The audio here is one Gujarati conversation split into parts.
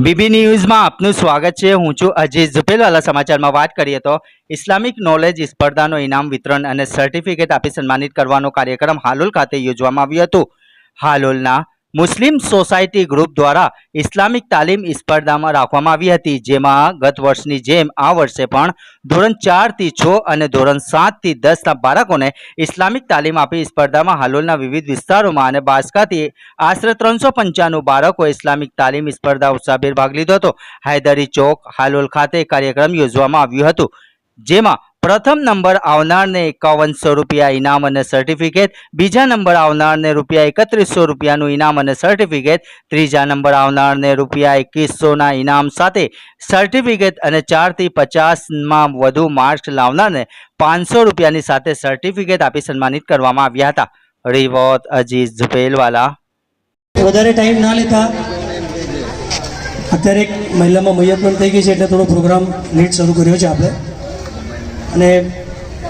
બીબી ન્યૂઝમાં આપનું સ્વાગત છે. હું છું અજીત ઝુપેલવાલા સમાચારમાં વાત કરીએ તો ઇસ્લામિક નોલેજ સ્પર્ધાનો ઇનામ, વિતરણ અને સર્ટિફિકેટ આપી સન્માનિત કરવાનો કાર્યક્રમ હાલોલ ખાતે યોજવામાં આવ્યો હતો. હાલોલના મુસ્લિમ સોસાયટી ગ્રુપ દ્વારા ઇસ્લામિક તાલીમ સ્પર્ધામાં રાખવામાં આવી હતી. જેમાં ગત વર્ષની જેમ આ વર્ષે પણ ધોરણ ચારથી છ અને ધોરણ સાતથી દસના બાળકોને ઇસ્લામિક તાલીમ આપી સ્પર્ધામાં હાલોલના વિવિધ વિસ્તારોમાં અને બાસકાથી આશરે ત્રણસો પંચાણું બાળકો ઇસ્લામિક તાલીમ સ્પર્ધા ઉત્સાહભેર ભાગ લીધો હતો. હૈદરી ચોક, હાલોલ ખાતે કાર્યક્રમ યોજવામાં આવ્યું હતું. જેમાં પ્રથમ નંબર આવનારને એકાવનસો રૂપિયા ઇનામ અને સર્ટિફિકેટ બીજા નંબર આવનારને રૂપિયા એકત્રીસો રૂપિયાનું ઇનામ અને સર્ટિફિકેટ ત્રીજા નંબર આવનારને રૂપિયા એકવીસોના ઇનામ સાથે સર્ટિફિકેટ અને ચારથી પચાસમાં વધુ માર્ક્સ લાવનારને પાંચસો રૂપિયાની સાથે સર્ટિફિકેટ આપી સન્માનિત કરવામાં આવ્યા હતા. રિવોત અજીઝ ઝુપેલવાલા. વધારે ટાઈમ ના લેતા અત્યારે એક મહિલામાં મૈયત પણ થઈ ગઈ છે એટલે થોડો પ્રોગ્રામ લેટ શરૂ કર્યો છે આપણે. અને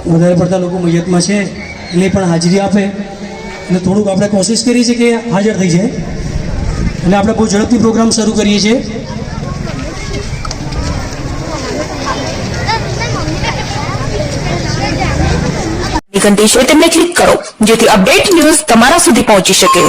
વધારે પડતા લોકો મૈયતમાં છે એટલે પણ હાજરી આપે. અને થોડુંક આપણે કોશિશ કરીએ છીએ કે હાજર થઈ જાય. અને આપણે બહુ ઝડપથી પ્રોગ્રામ શરૂ કરીએ છીએ. ઘંટી છે તેમને ક્લિક કરો, જેથી અપડેટ ન્યૂઝ તમારા સુધી પહોંચી શકે.